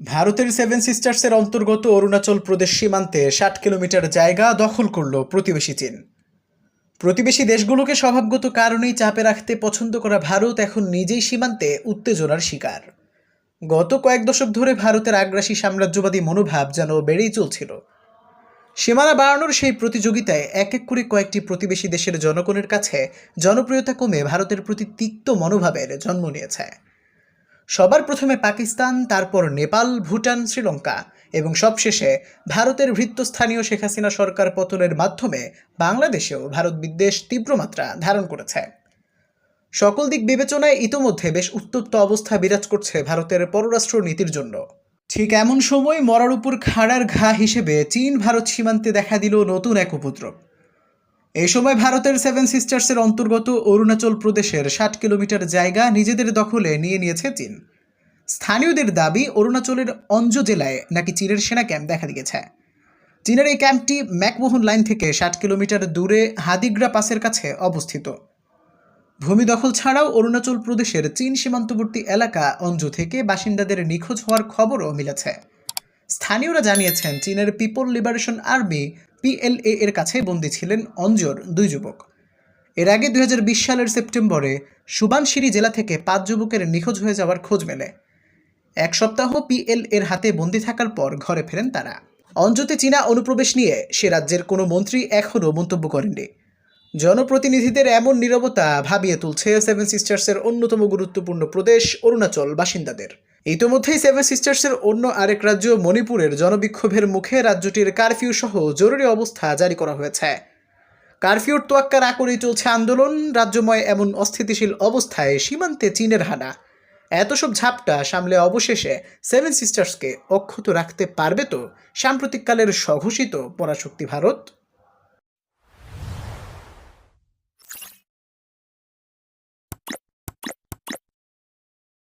ভারতের সেভেন সিস্টার্সের অন্তর্গত অরুণাচল প্রদেশ সীমান্তে ষাট কিলোমিটার জায়গা দখল করল প্রতিবেশী চীন। প্রতিবেশী দেশগুলোকে স্বভাবগত কারণেই চাপে রাখতে পছন্দ করা ভারত এখন নিজেই সীমান্তে উত্তেজনার শিকার। গত কয়েক দশক ধরে ভারতের আগ্রাসী সাম্রাজ্যবাদী মনোভাব যেন বেড়েই চলছিল। সীমানা বাড়ানোর সেই প্রতিযোগিতায় এক এক করে কয়েকটি প্রতিবেশী দেশের জনগণের কাছে জনপ্রিয়তা কমে ভারতের প্রতি তিক্ত মনোভাবের জন্ম নিয়েছে। সবার প্রথমে পাকিস্তান, তারপর নেপাল, ভুটান, শ্রীলঙ্কা এবং সবশেষে ভারতের ভৃত্যস্থানীয় শেখ হাসিনা সরকার পতনের মাধ্যমে বাংলাদেশেও ভারত বিদ্বেষ তীব্র মাত্রা ধারণ করেছে। সকল দিক বিবেচনায় ইতোমধ্যে বেশ উত্তপ্ত অবস্থা বিরাজ করছে ভারতের পররাষ্ট্র নীতির জন্য। ঠিক এমন সময় মরার উপর খাড়ার ঘা হিসেবে চীন ভারত সীমান্তে দেখা দিল নতুন এক উপদ্রব। এই সময় ভারতের সেভেন সিস্টার্সের অন্তর্গত অরুণাচল প্রদেশের ষাট কিলোমিটার জায়গা নিজেদের দখলে নিয়ে নিয়েছে চীন। স্থানীয়দের দাবি, অরুণাচলের অঞ্জ জেলায় নাকি চীনের সেনা ক্যাম্প দেখা দিয়েছে। চীনের এই ক্যাম্পটি ম্যাকমোহন লাইন থেকে ষাট কিলোমিটার দূরে হাদিগ্রা পাসের কাছে অবস্থিত। ভূমি দখল ছাড়াও অরুণাচল প্রদেশের চীন সীমান্তবর্তী এলাকা অঞ্জু থেকে বাসিন্দাদের নিখোঁজ হওয়ার খবরও মিলেছে। স্থানীয়রা জানিয়েছেন, চীনের পিপল লিবারেশন আর্মি পিএলএ এর কাছে বন্দী ছিলেন অঞ্জর দুই যুবক। এর আগে দুই হাজার বিশ সালের সেপ্টেম্বরে সুবানশিরি জেলা থেকে পাঁচ যুবকের নিখোঁজ হয়ে যাওয়ার খোঁজ মেলে। এক সপ্তাহ পিএল এর হাতে বন্দি থাকার পর ঘরে ফেরেন তারা। অঞ্জতে চীনা অনুপ্রবেশ নিয়ে সে রাজ্যের কোনো মন্ত্রী এখনও মন্তব্য করেননি। জনপ্রতিনিধিদের এমন নীরবতা ভাবিয়ে তুলছে সেভেন সিস্টার্সের অন্যতম গুরুত্বপূর্ণ প্রদেশ অরুণাচল বাসিন্দাদের। ইতোমধ্যেই সেভেন সিস্টার্সের অন্য আরেক রাজ্য মণিপুরের জনবিক্ষোভের মুখে রাজ্যটির কারফিউ সহ জরুরি অবস্থা জারি করা হয়েছে। কারফিউর তোয়াক্কা না করেই চলছে আন্দোলন, রাজ্যময় এমন অস্থিতিশীল অবস্থায় সীমান্তে চীনের হানা। এত সব ঝাপটা সামলে অবশেষে সেভেন সিস্টার্সকে অক্ষত রাখতে পারবে তো সাম্প্রতিককালের স্বঘোষিত পরাশক্তি ভারত?